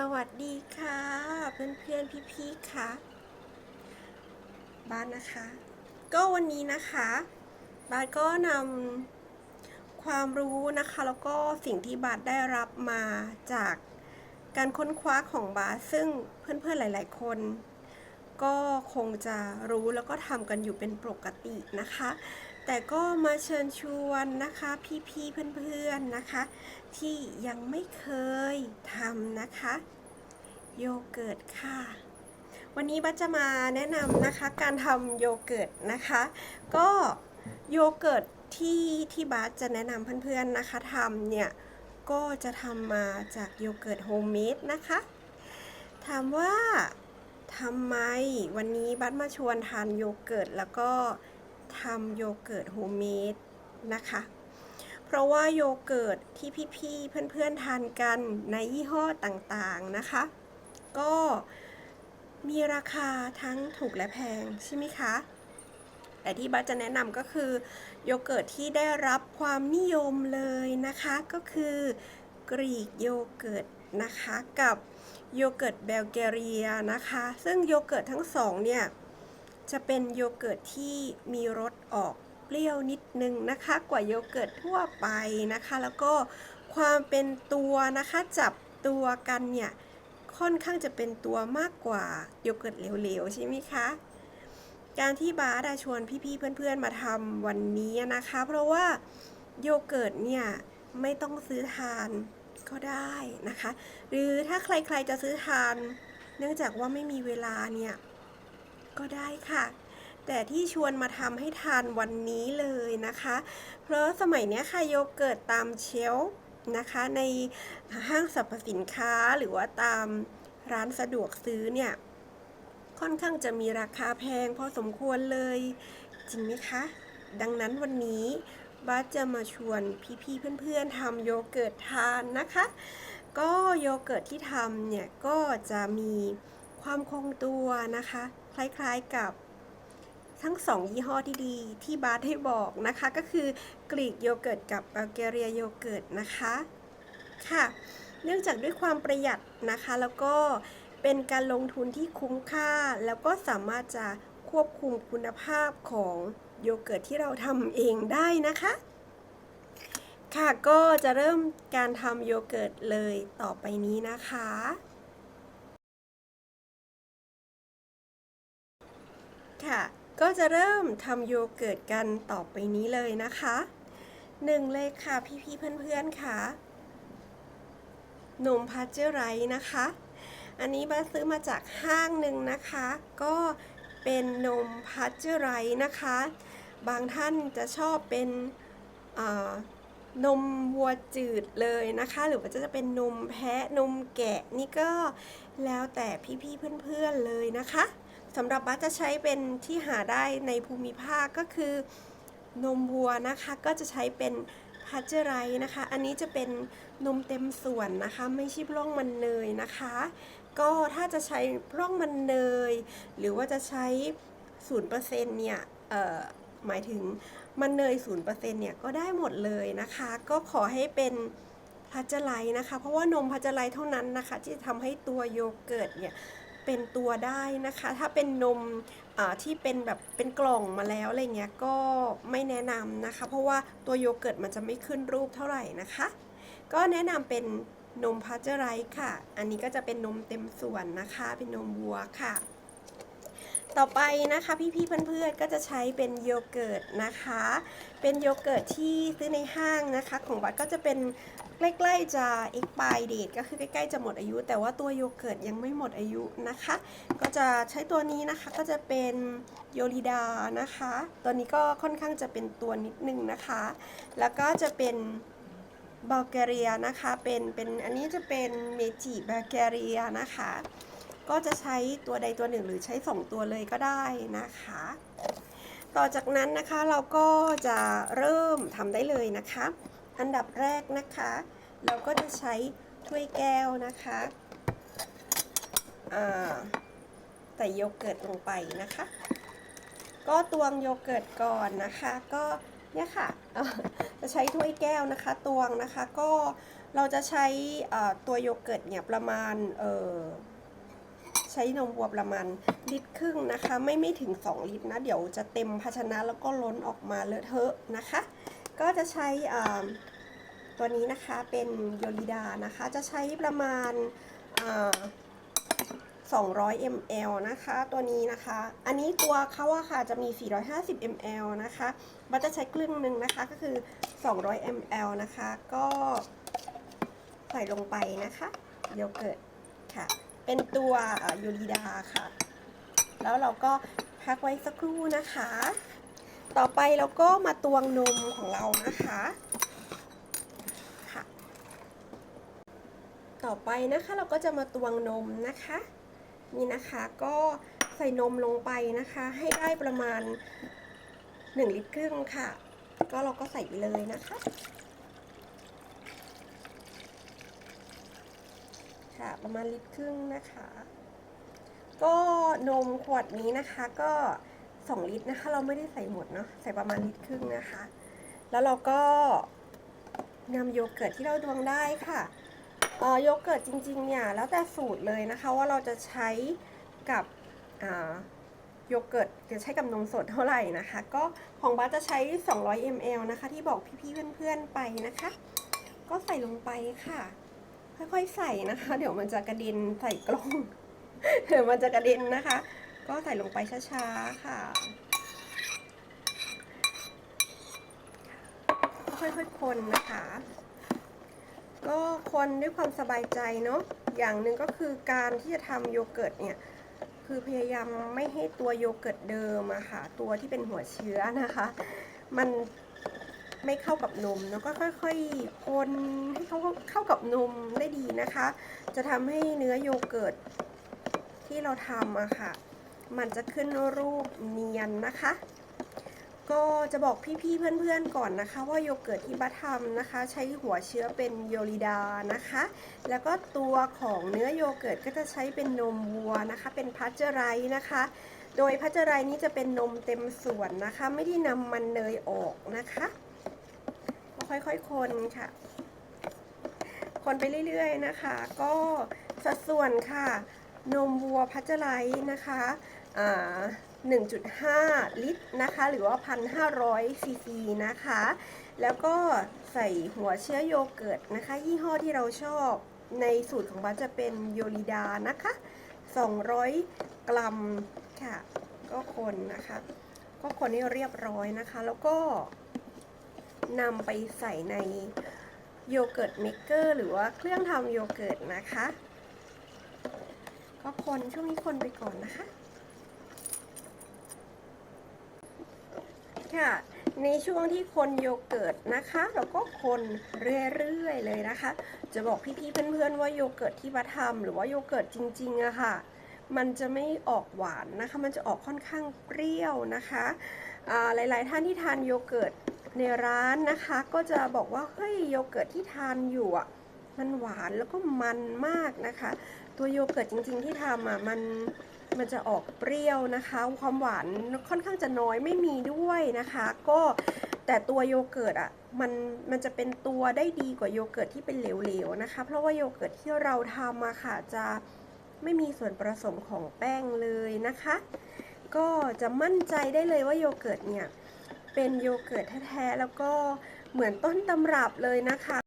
สวัสดีค่ะ เพื่อนเพื่อนพี่พี่ๆค่ะ บ้านนะคะ ก็วันนี้นะคะบ้านก็นำความรู้นะคะ แล้วก็สิ่งที่บาสได้รับมาจากการค้นคว้าของบาสซึ่งเพื่อนๆหลาย ๆ คน ก็คงจะรู้แล้วก็ทำกันอยู่เป็นปกตินะคะ แต่ก็มาเชิญชวนนะคะพี่ๆเพื่อนๆนะคะ ที่ยังไม่เคยทำนะคะ โยเกิร์ตค่ะ วันนี้บัสจะมาแนะนำนะคะการทำโยเกิร์ตนะคะ ก็โยเกิร์ตที่ที่บัสจะแนะนำเพื่อนๆนะคะทำเนี่ยก็จะทำมาจากโยเกิร์ตโฮมเมดนะคะ ถามว่าทำไมวันนี้บัสมาชวนทานโยเกิร์ตแล้วก็ ทำโยเกิร์ตโฮมเมดนะคะ เพราะว่าโยเกิร์ตที่พี่ๆเพื่อนๆทานกันในยี่ห้อต่างๆนะคะ ก็มีราคาทั้งถูกและแพงใช่ไหมคะ แต่ที่บัสจะแนะนำก็คือโยเกิร์ตที่ได้รับความนิยมเลยนะคะก็คือกรีกโยเกิร์ตนะคะกับโยเกิร์ตเบลเกเรียนะคะ ซึ่งโยเกิร์ตทั้งสองเนี่ย จะเป็นโยเกิร์ตที่มีรสออกเปรี้ยวนิดนึงนะคะ กว่าโยเกิร์ตทั่วไปนะคะ แล้วก็ความเป็นตัวนะคะจับตัวกันเนี่ยค่อนข้างจะเป็นตัวมากกว่าโยเกิร์ตเหลวๆใช่ไหมคะการที่บาสอะชวนพี่ๆเพื่อนๆมาทำวันนี้นะคะ เพราะว่าโยเกิร์ตเนี่ยไม่ต้องซื้อทานก็ได้นะคะ หรือถ้าใครๆจะซื้อทาน เนื่องจากว่าไม่มีเวลาเนี่ย ก็ได้ค่ะ แต่ที่ชวนมาทำให้ทานวันนี้เลยนะคะ เพราะสมัยนี้ค่ะโยเกิร์ตตามเชลนะคะในห้างสรรพสินค้าหรือว่าตามร้านสะดวกซื้อเนี่ย ค่อนข้างจะมีราคาแพงพอสมควรเลย จริงไหมคะ ดังนั้นวันนี้บ้าจะมาชวนพี่ๆเพื่อนๆทำโยเกิร์ตทานนะคะ ก็โยเกิร์ตที่ทำเนี่ยก็จะมีความคงตัวนะคะ คล้ายๆกับทั้งสองยี่ห้อที่ดีที่บาสให้บอกนะคะ ก็คือกรีกโยเกิร์ตกับบัลแกเรียโยเกิร์ตนะคะค่ะ เนื่องจากด้วยความประหยัดนะคะ แล้วก็เป็นการลงทุนที่คุ้มค่า แล้วก็สามารถจะควบคุมคุณภาพของโยเกิร์ตที่เราทำเองได้นะคะ ค่ะก็จะเริ่มการทำโยเกิร์ตเลยต่อไปนี้นะคะ ค่ะ ก็จะเริ่มทำโยเกิร์ตกันต่อไปนี้เลยนะคะหนึ่งเลยค่ะพี่ๆเพื่อนๆค่ะนมพาเจอร์ไรส์นะคะ อันนี้บ้าซื้อมาจากห้างหนึ่งนะคะ ก็เป็นนมพาเจอร์ไรส์นะคะ บางท่านจะชอบเป็นนมวัวจืดเลยนะคะ หรือว่าจะเป็นนมแพะนมแกะนี่ก็แล้วแต่พี่ๆเพื่อนๆเลยนะคะ สำหรับบ้าจะใช้เป็นที่หาได้ในภูมิภาคก็คือนมวัวนะคะ ก็จะใช้เป็นพาสเจอไรนะคะ อันนี้จะเป็นนมเต็มส่วนนะคะ ไม่ใช่ร่องมันเนยนะคะ ก็ถ้าจะใช้ร่องมันเนย หรือว่าจะใช้ศูนย์เปอร์เซ็นต์เนี่ยหมายถึงมันเนยศูนย์เปอร์เซ็นต์เนี่ยก็ได้หมดเลยนะคะ ก็ขอให้เป็นพัชไลท์นะคะ เพราะว่านมพัชไลท์เท่านั้นนะคะ ที่จะทำให้ตัวโยเกิร์ตเนี่ย เป็นตัวได้นะคะ ถ้าเป็นนมที่เป็นแบบเป็นกล่องมาแล้วอะไรเงี้ยก็ไม่แนะนำนะคะ เพราะว่าตัวโยเกิร์ตมันจะไม่ขึ้นรูปเท่าไหร่นะคะ ก็แนะนำเป็นนมพาสเจอร์ไรส์ค่ะ อันนี้ก็จะเป็นนมเต็มส่วนนะคะ เป็นนมวัวค่ะ ต่อไปนะคะพี่ๆเพื่อนๆก็จะใช้เป็นโยเกิร์ตนะคะ เป็นโยเกิร์ตที่ซื้อในห้างนะคะ ของวัดก็จะเป็นใกล้ๆจะ expire date ก็คือใกล้ๆจะหมดอายุ แต่ว่าตัวโยเกิร์ตยังไม่หมดอายุนะคะ ก็จะใช้ตัวนี้นะคะก็จะเป็นโยลิดานะคะ ตัวนี้ก็ค่อนข้างจะเป็นตัวนิดนึงนะคะ แล้วก็จะเป็นบัลแกเรียนะคะเป็นเป็นอันนี้จะเป็นเมจิบัลแกเรียนะคะ ก็จะใช้ตัวใดตัวหนึ่งหรือใช้ 2 ตัวเลยก็ได้นะคะ ต่อจากนั้นนะคะเราก็จะเริ่มทำได้เลยนะคะ อันดับแรกนะคะ เราก็จะใช้ถ้วยแก้วนะคะใส่โยเกิร์ตลงไปนะคะ ก็ตวงโยเกิร์ตก่อนนะคะ ก็เนี่ยค่ะจะใช้ถ้วยแก้วนะคะ ตวงนะคะก็เราจะใช้ตัวโยเกิร์ตเนี่ยประมาณเออ ใช้นมวัวประมาณลิตรครึ่งนะคะ ไม่ไม่ถึง 2 ลิตรนะ เดี๋ยวจะเต็มภาชนะแล้วก็ล้นออกมาเลอะเทอะนะคะ ก็จะใช้ตัวนี้นะคะเป็นโยลิดานะคะ จะใช้ประมาณอ่า200 ml นะคะ ตัวนี้นะคะ อันนี้ตัวเขาอะค่ะจะมี 450 ml นะคะบัตจะใช้ครึ่งหนึ่งนะคะก็คือ 200 ml นะคะ ก็ใส่ลงไปนะคะโยเกิร์ตค่ะ เป็นตัวยูริดาค่ะ แล้วเราก็พักไว้สักครู่นะคะ ต่อไปเราก็มาตวงนมของเรานะคะค่ะ ต่อไปนะคะเราก็จะมาตวงนมนะคะ นี่นะคะก็ใส่นมลงไปนะคะ ให้ได้ประมาณ 1 ลิตรครึ่งค่ะ ก็เราก็ใส่ไปเลยนะคะ ค่ะ ประมาณลิตรครึ่งนะคะ ก็นมขวดนี้นะคะก็ 2 ลิตรนะคะ เราไม่ได้ใส่หมดเนาะใส่ประมาณลิตรครึ่งนะคะ แล้วเราก็นำโยเกิร์ตที่เราดวงได้ค่ะโยเกิร์ตจริงๆเนี่ยแล้วแต่สูตรเลยนะคะว่าเราจะใช้กับโยเกิร์ตจะใช้กับนมสดเท่าไหร่นะคะ ก็ของบ้าสจะใช้ 200 ml นะคะ ที่บอกพี่ๆเพื่อนๆไปนะคะ ก็ใส่ลงไปค่ะ ค่อยๆใส่นะคะ เดี๋ยวมันจะกระเด็นใส่กล้อง เดี๋ยวมันจะกระเด็นนะคะ ก็ใส่ลงไปช้าๆค่ะ ค่อยๆคนนะคะ ก็คนด้วยความสบายใจเนาะ อย่างหนึ่งก็คือการที่จะทำโยเกิร์ตเนี่ยคือพยายามไม่ให้ตัวโยเกิร์ตเดิมอะค่ะ ตัวที่เป็นหัวเชื้อนะคะ มัน ไม่เข้ากับนมแล้วก็ค่อยๆคนให้เขาเข้ากับนมได้ดีนะคะ จะทำให้เนื้อโยเกิร์ตที่เราทำอะค่ะ มันจะขึ้นรูปเนียนนะคะ ก็จะบอกพี่ๆเพื่อนๆก่อนนะคะ ว่าโยเกิร์ตที่บัตทำนะคะ ใช้หัวเชื้อเป็นโยลิดานะคะ แล้วก็ตัวของเนื้อโยเกิร์ตก็จะใช้เป็นนมวัวนะคะ เป็นพัชเจอไรนะคะโดยพัชไรนี้จะเป็นนมเต็มส่วนนะคะ ไม่ได้นำมันเนยออกนะคะ ค่อยๆคนค่ะ คนไปเรื่อยๆนะคะ ก็สัดส่วนค่ะ นมวัวพัชไรส์นะคะ1.5 ลิตรนะคะ หรือว่า 1,500 ซีซีนะคะ แล้วก็ใส่หัวเชื้อโยเกิร์ตนะคะ ยี่ห้อที่เราชอบในสูตรของบ้านจะเป็นโยลิดานะคะ 200 กรัมค่ะ ก็คนนะคะ ก็คนให้เรียบร้อยนะคะ แล้วก็ นำไปใส่ในโยเกิร์ตเมกเกอร์หรือว่าเครื่องทำโยเกิร์ตนะคะ ก็คนช่วงนี้คนไปก่อนนะคะ ค่ะ ในช่วงที่คนโยเกิร์ตนะคะ เราก็คนเรื่อยๆเลยนะคะ จะบอกพี่ๆเพื่อนๆว่าโยเกิร์ตที่บัทำหรือว่าโยเกิร์ตจริงๆอะค่ะมันจะไม่ออกหวานนะคะ มันจะออกค่อนข้างเปรี้ยวนะคะอ่าหลายๆท่านที่ทานโยเกิร์ต ในร้านนะคะ ก็จะบอกว่าเฮ้ยโยเกิร์ตที่ทานอยู่อะมันหวานแล้วก็มันมากนะคะ ตัวโยเกิร์ตจริง ๆ ที่ทำอะมันมันจะออกเปรี้ยวนะคะ ความหวานค่อนข้างจะน้อยไม่มีด้วยนะคะ ก็แต่ตัวโยเกิร์ตอะมันมันจะเป็นตัวได้ดีกว่าโยเกิร์ตที่เป็นเหลวๆนะคะ เพราะว่าโยเกิร์ตที่เราทำมาค่ะจะไม่มีส่วนผสมของแป้งเลยนะคะ ก็จะมั่นใจได้เลยว่าโยเกิร์ตเนี่ย เป็นโยเกิร์ตแท้ๆแล้วก็เหมือนต้นตำรับเลยนะคะ